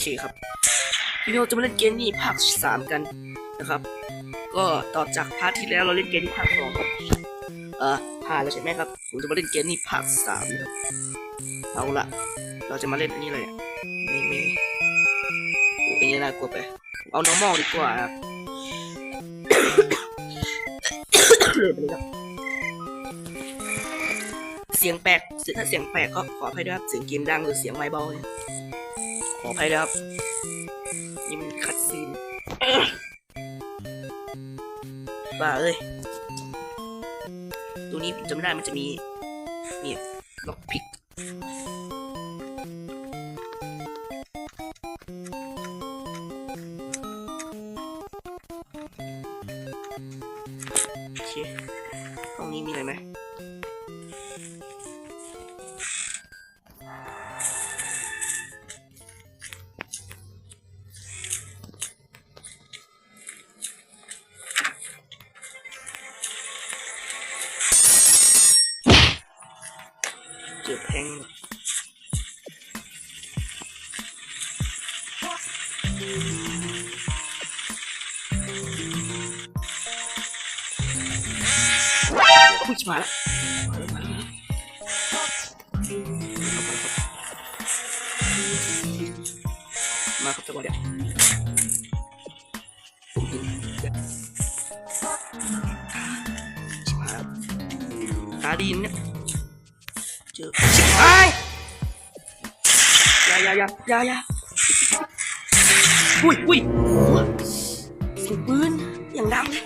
เคครับพี่โนจะมาเล่นเกมนี้ภาคสามกันนะครับ ก็ต่อจากพาร์ทที่แล้วเราเล่นเกมนี้ภาคสองเออผ่านแล้วใช่ไหมครับ ผมจะมาเล่นเกมนี้ภาคสามนะครับเอาละเราจะมาเล่นอันนี้เลยไม่ไม่โอ้ยน่ากลัวไป เอา normal ดีกว่าเลื่อนไปเลยครับเสียงแปลกถ้าเสียงแปลกก็ขออภัยด้วยครับเสียงเกมดังหรือเสียงไม้เบาเนี่ย ขออภัยด้วยครับนี่มันคัดซีนบ้าเอ้ยตัวนี้ผมจำได้มันจะมีเนี่ยล็อกพิก เจอแพงอุ้ชิบหายแล้วมาครับจังหวะเดียวผมยิงเดี๋ยวชิบหาตาดีนเนี่ย จอชิบหายอย่าย่าย่าย่าย่าอุ้ยอุ้ยโอ้โหเสียงปืนอย่างดังเลย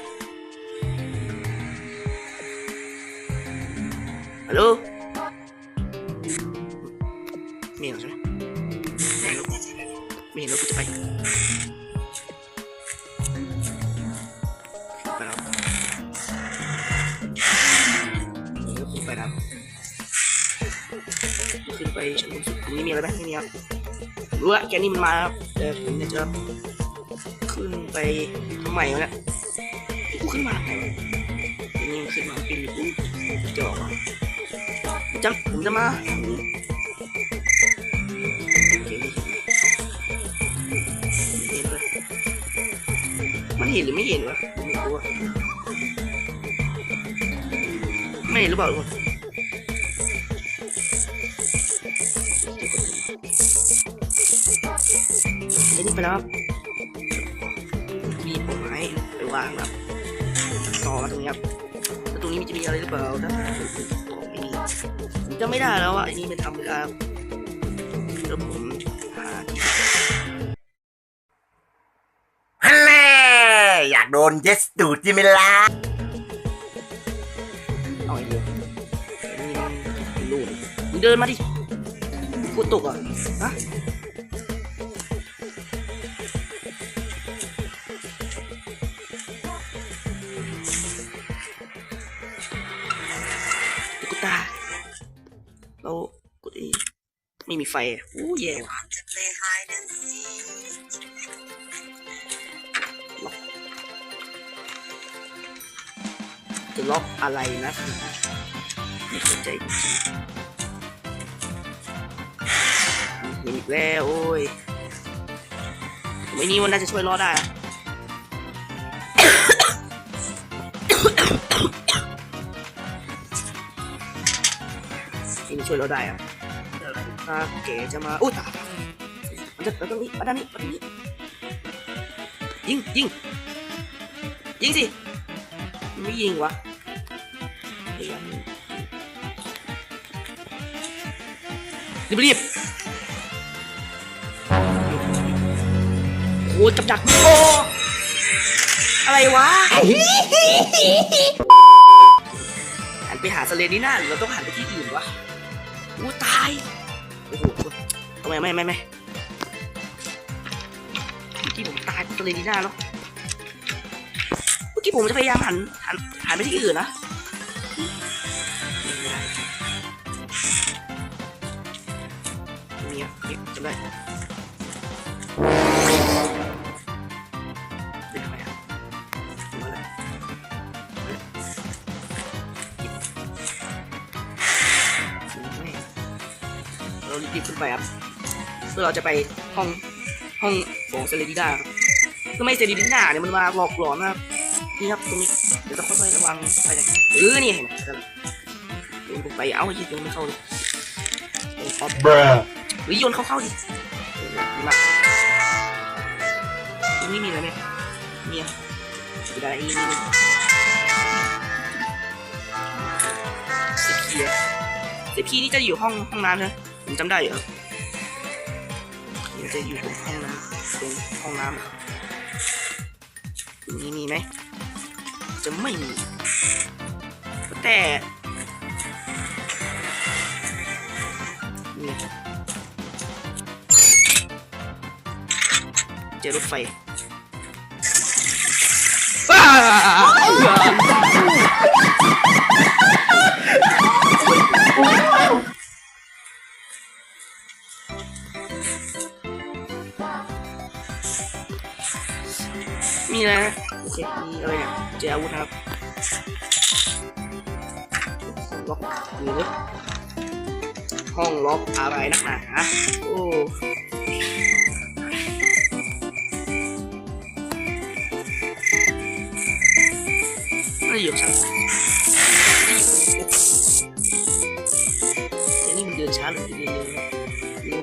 ฮัลโหลไม่เห็นหรอใช่ไหมไม่เห็นไม่เห็นแล้วกูจะไปไปแล้วเออกูไปแล้ว ไปอันนี้มีอะไรไหมไม่มีครับรู้ว่าแกนี่มันมาครับแต่ผมจะขึ้นไปทำไมวะเนี่ยกูขึ้นมาทำไมวะนี้ขึ้นมาปีนกูจะออกมาผมจะผมจะมาเคไม่เห็นเลยมันเห็นหรือไม่เห็นวะไม่รู้อะไม่เห็นหรือเปล่าทุกคน ไอ้นี่ไปแล้วครับมีไม้ไปวางครับต่อมาตรงนี้ครับแล้วตรงนี้มันจะมีอะไรหรือเปล่าถ้าของไอ้นี่ผมจะไม่ได้แล้วอะไอ้นี่มันทำเวลาแล้วผมหาฮันแน่อยากโดนเยสตูดใช่ไหมล่ะเอาไอ้เดียวนี่มันเป็นรูปมึงเดินมาดิ กูตกอะฮะตุ๊กตาเรากดอีไม่มีไฟอะอู้แย่ว่ะล็อกจะล็อกอะไรนะไม่เข้าใจ อีกแล้วโอ้ยไม่นี่มันน่าจะช่วยรอดได้ นี่มันช่วยเราได้อะถ้าเก๋จะมาอุ้ยตายมันจะมันต้องนี้มาด้านนี้มาด้านนี้ยิงยิงยิงสิไม่ยิงวะรีบรีบ โอ้จับดักโอ้อะไรวะหันไปหาสเลนีน่าหรือเราต้องหันไปที่อื่นวะอู้ตายโอ้โหทำไมไม่ไม่ไม่เมื่อกี้ผมตายเพราะสเลนีน่าแล้วเมื่อกี้ผมจะพยายามหันหันหันไปที่อื่นนะไม่ได้เนี่ยเนี่ยจำได้ เรารีบๆขึ้นไปครับเพื่อเราจะไปห้องห้องของเซเลดิด้าครับทำไมเซเลดิด้าเนี่ยมันมาหลอกหลอนนะครับนี่ครับตรงนี้เดี๋ยวต้องค่อยๆระวังไปนะเออนี่เห็นไหมเดินไปเอ้ายิงยังไม่เข้าเลยโอ้ป๊อป Bruh. หรือโยนเข้าเข้าดิเออดีมากตรงนี้มีอะไรไหมมีอะมีอะไรอีกมีเซพีอะเซพีนี่จะอยู่ห้องห้องน้ำใช่ไหม ผมจำได้อยู่ครับมันจะอยู่ตรงห้องน้ำตรงห้องน้ำอะตรงนี้มีไหม จะไม่มี แต่นี่เจอรถไฟ จอาวุธนครับล็อกหรือห้องล็อกอะไรนักหนาโอ้ไม่อยู่ชั้นเดี๋ยวนี้มันเดินช้าหรือเดินเร็วนะเดี๋ยว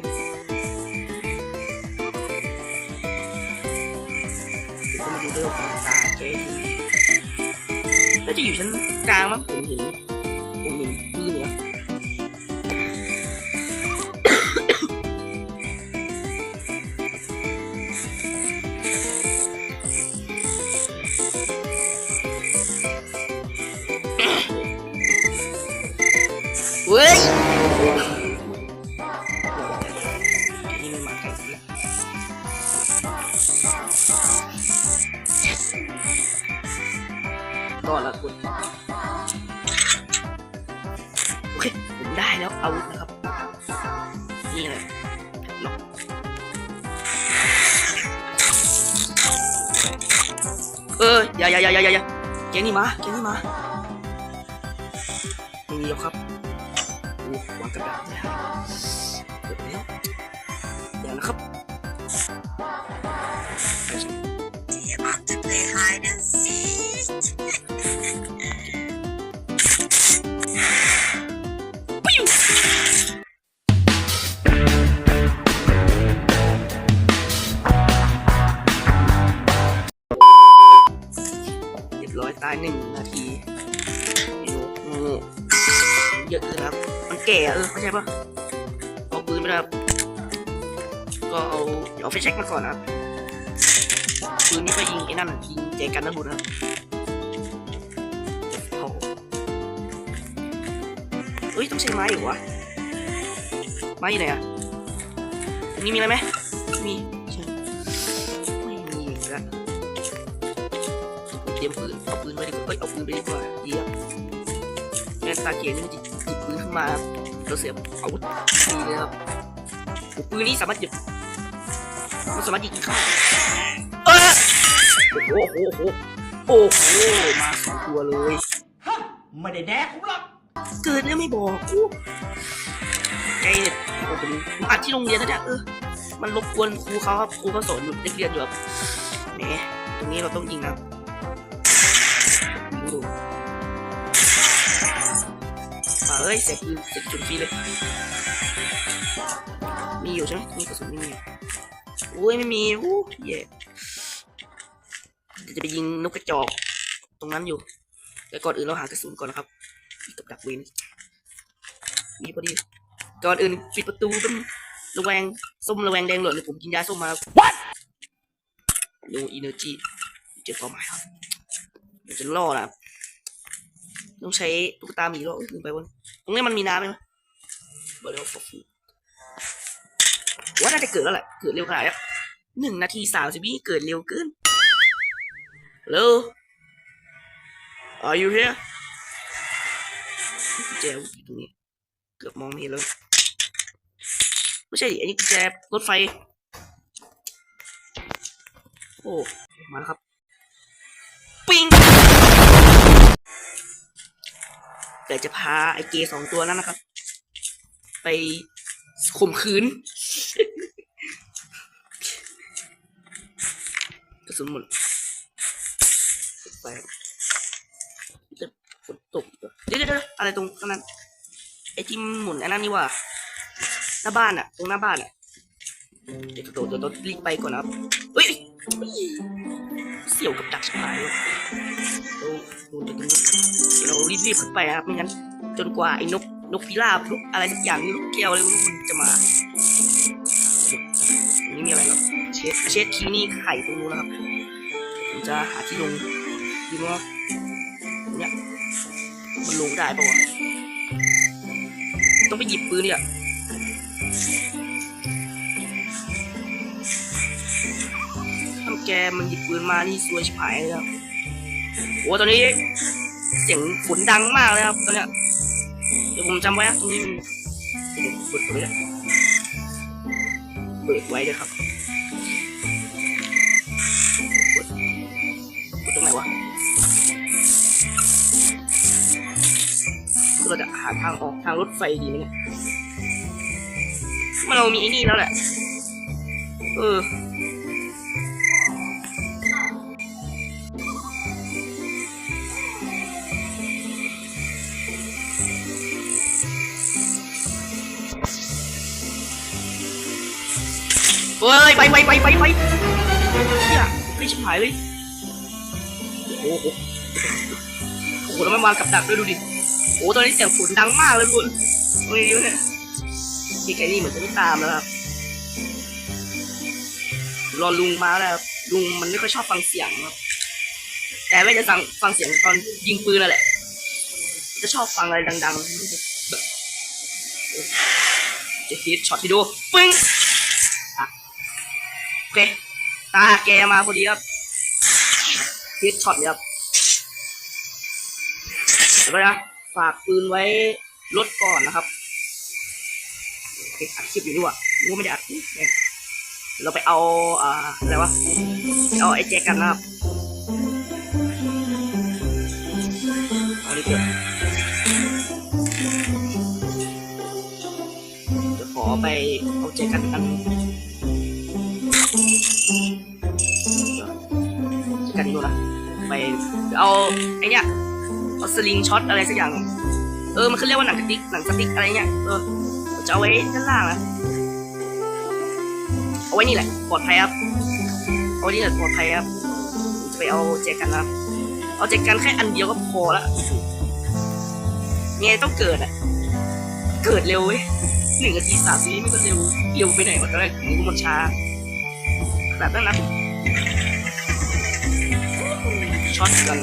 ก็มาดูเรื่องของตาแกน่าจะอยู่ชั้นก อย่าอย่าอย่าอย่าอย่าเกนี่มาเกนี่มาไม่มีหรอกครับโอ้วางกระดาษเลยเกิดแล้วเดี๋ยวนะครับ to play hide and เช็กมาก่อนนะครับปืนนี้ก็ยิงไอ้นั่นยิงแจกันนะบุญครับโหเฮ้ยต้องใช้ไม้เหรอวะไม้อยู่ไหนอะตรงนี้มีอะไรไหมไม่มีใช่ไม่มีอีกแล้วเตรียมปืนเอาปืนไว้ดีกว่าเอ้ยเอาปืนไปดีกว่าเยี่ยมแม่ตาเกียร์นี่จะหยิบปืนขึ้นมาครับเราเสียบอาวุธดีเลยครับปืนนี้สามารถหยิบ มันสามารถยิงเข้าเออโอ้โหโอ้โหโอ้โหมาสองตัวเลยไม่ได้แดกผมหรอกเกิดเนี่ยไม่บอกกูไอ้เนี่ยโอ้ผมผมอัดที่โรงเรียนนะเนี่ยเออมันรบกวนครูเขาครับครูเขาสอนอยู่เด็กเรียนอยู่ครับแหมตรงนี้เราต้องยิงนะยิงดูอ่าเอ้ยเสร็จปืนเสร็จจุดฟรีเลยมีอยู่ใช่ไหมมีกระสุนไม่มีโอ้ยไม่มีอู้เย่เดี๋ยวจะไปยิงนกกระจอก ตรงนั้นอยู่ แต่ก่อนอื่นเราหากระสุนก่อนนะครับกับดักวินมีพอดีก่อนอื่นปิดประตูเป็นระแวงส้มระแวงแดงเหลืองเลยผมกินยาส้มมา What โลอินเนอร์จีเจอเป้าหมายครับเดี๋ยวจะล่อนะครับต้องใช้ตุ๊กตาหมีล่อเอ้ยลืมไปวันตรงนี้มันมีน้ำไหมวะบริโภคฟู ว่าน่าจะเกิดแล้วแหละเกิดเร็วขนาดนี้หนึ่งนาทีสามสิบวิเกิดเร็วเกิน Hello Are you here กุญแจอยู่ตรงนี้เกือบมองไม่เห็นแล้วไม่ใช่ดิอันนี้กุญแจรถไฟ โอ้มาแล้วครับ ปิงแต่จะพาไอเกสองตัวนั้นนะครับ ไปข่มขืน ระสุนหมดไปจะฝนตกเหรอเดี๋ยวเดี๋ยวอะไรตรงนั้นไอ้ที่หมุนไอ้นั่นนี่ว่าหน้าบ้านอะตรงหน้าบ้านอะเดี๋ยวกระโดดเดี๋ยวต้องรีบไปก่อนนะครับเฮ้ยเสี่ยวกับดักชิบายเลยเราดูจากตรงนี้เดียวเรารีบๆขึ้นไปนะครับไม่งั้นจนกว่าไอ้นกนกพิราบนกอะไรสักอย่างนกแก้วอะไรมันจะมาตรงนี้มีอะไรครับ เชดเชดคีนี่ไข่ตรงนู้นนะครับผมจะหาที่ลงดีว่าเนี่ยมันลงได้ปะวะต้องไปหยิบปืนเนี่ยทำแกมันหยิบปืนมานี่ซวยชิบหายเลยครับโอ้ตอนนี้เสียงฝนดังมากเลยครับตอนเนี้ยเดี๋ยวผมจำไว้นะตรงนี้มันเดี๋ยวเปิดเปิดเปิดไว้ด้วยครับ หาทางออกทางรถไฟดีไหมเนี่ยมันเรามีไอ้นี่แล้วแหละ เออเฮ้ยไปไปไปไปไปเฮียไม่ชิบหายเลย โอ้โหโอ้โหแล้วมันวากับดักด้วยดูดิ โอ้ตอนนี้เสียงฝนดังมากเลยคุณโอ้ยเนี่ยพี่แกนี่เหมือนจะไม่ตามแล้วครับรอลุงมาแล้วลุงมันไม่ค่อยชอบฟังเสียงครับแต่ไม่จะฟังฟังเสียงตอนยิงปืนนั่นแหละ จะชอบฟังอะไรดังๆแบบจะฮิตช็อตที่ดูปึ้งโอเคตาแกมาพอดีครับฮิตช็อตเลยครับเดี๋ยวไปนะ ฝากปืนไว้รถก่อนนะครับอัดคลิปอยู่นี่หว่ะนึกว่าไม่ได้อัดเราไปเอาอ่าอะไรวะเอาไอ้แจกันนะครับเอาดิเถอะจะขอไปเอาแจกันอันกันดูนะไปเอาไอเนี้ย เอาสลิงช็อตอะไรสักอย่าง เออมันเขาเรียกว่าหนังสติ๊กหนังสติ๊กอะไรเงี้ยเออจะเอาไว้ด้านล่างนะเอาไว้นี่แหละปลอดภัยครับเอาไว้นี่แหละปลอดภัยครับจะไปเอาแจกันนะเอาแจกันแค่อันเดียวก็พอละยังไงต้องเกิดอะเกิดเร็วเว้ยหนึ่งนาทีสามวิไม่ก็เร็วเร็วไปไหนวะตอนแรกถึงมันช้าแบบนั้นนะช็อตกัน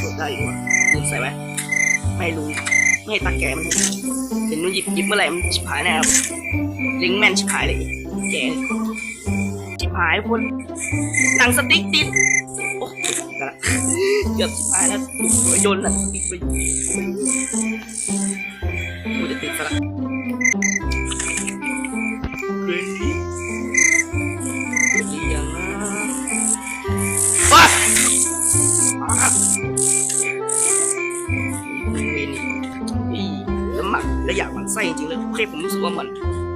กดได้อยู่ อะลืมใส่ไหมไม่รู้ไม่ตาแกมันเห็นมันหยิบหยิบเมื่อไหร่มันชิบหายแน่ครับลิงแมนชิบหายเลยแกชิบหายคนหนังสติ๊กติดโอ้ยเกือบชิบหายแล้วหัวโยนหนังสติ๊กไปกูจะติดซะละ ไส้จริงๆเลยโอเคผมรู้สึกว่าเหมัน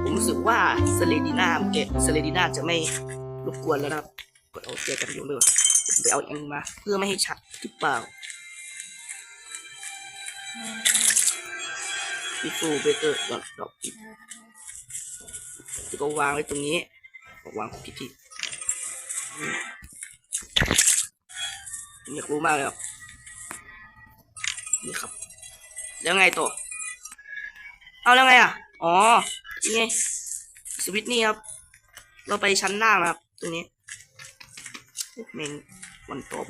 ผมรู้สึกว่าเซเลดีน่าเกะเซเลดีน่าจะไม่รบกวนแล้วนะครับกดเอเจอกันอยู่ด้วยไปเอาเองมา เพื่อไม่ให้ชัดหรือเปล่าพีฟูเบเตอร์ดอกดอกจะก็วางไว้ตรงนี้ วางผิดที่อยากรู้มากเลยครับนี่ครับ แล้วไงต่อ เอาแล้วไงอะ อ๋อ นี่ไงสวิตช์นี่ครับ เราไปชั้นล่านะครับ ตรงนี้เมงวันตม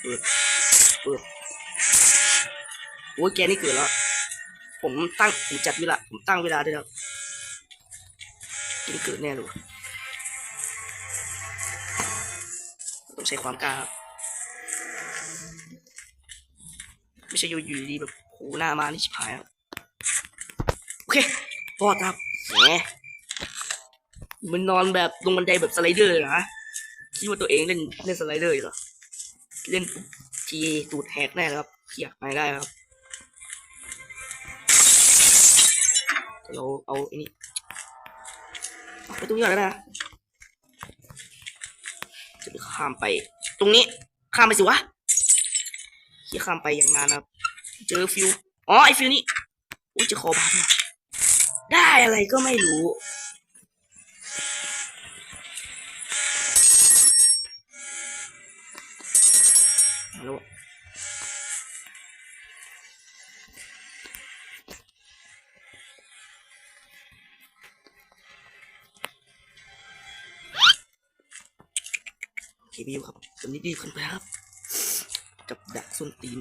เปิดเปิดโอ้ยแกนี่เกิดแล้ว ผมตั้ง ผมจัดเวลา ผมตั้งเวลาด้วยครับนี่เกิดแน่เลยต้องใช้ความกล้าครับ ไม่ใช่อยู่อยู่ดีแบบโผล่หน้ามานี่ชิบหายครับโอเครอดครับแหมมันนอนแบบลงบันไดแบบสไลเดอร์เหรอฮะคิดว่าตัวเองเล่นเล่นสไลเดอร์อยู่เหรอเล่นทีตูดแหกแน่ครับเขียกไม่ได้ครับเราเอาไอ้นี่ไปตรงนี้ก่อนแล้วนะจะข้ามไป ตรงนี้ข้ามไปสิวะ ที่ข้ามไปอย่างนานนะครับเจอฟิวอ๋อไอฟิวนี่อุ้ยจะคอบาทได้อะไรก็ไม่รู้ มาแล้วเคพี่อยู่ครับวันนี้ดีขึ้นไปครับ กับดักส้นตีน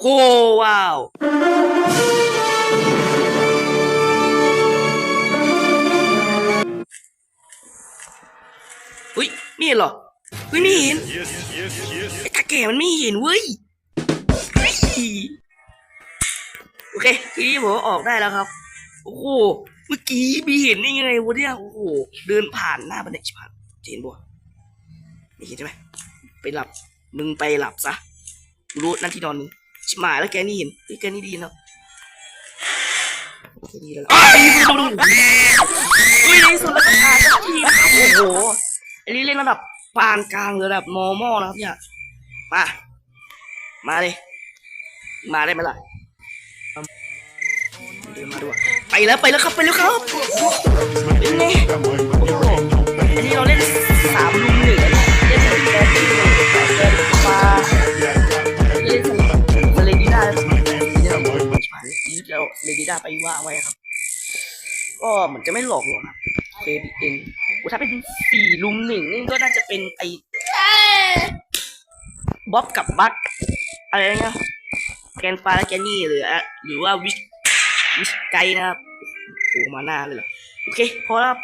โอ้ว้าวอุ้ยม่เหรอเฮ้ยไม่เห็นไอ้ตาแก่มันไม่เห็นเว้ยโอเคทีนี้ผมออกได้แล้วครับ โอ้โหเมื่อกี้มีเห็นได้ยังไงวะเนี่ยโอ้โหเดินผ่านหน้าบันไดชิบหายเห็นบ่ไม่เห็นใช่ไหม ไปหลับ มึงไปหลับซะรู้นั่นที่นอนมึงชิบหายแล้วแกนี่เห็นเฮ้แกนี่ดีแล้วแกนี่แล้วล่ะอ้าวดูดูเฮ้ยในสุดแล้วก็ผ่านสักทีนะครับโอ้โหอันนี้เล่นระดับปานกลางหรือระดับ normal นะครับเนี่ยมามาเลยมาได้ไหมล่ะเดินมาด้วยไปแล้วไปแล้วครับไปแล้วครับ มันจะไม่หลอกหรอกนะ KPN โอ้ถ้าเป็นสี่ลุมหนึ่งนี่ก็น่าจะเป็นไอ้บ๊อบกับบัคอะไรเงี้ยแกนฟ้าและแกนนี่หรืออะหรือว่าวิชวิชไกนะครับโอ้มาหน้าเลยเหรอโอเคพอแล้ว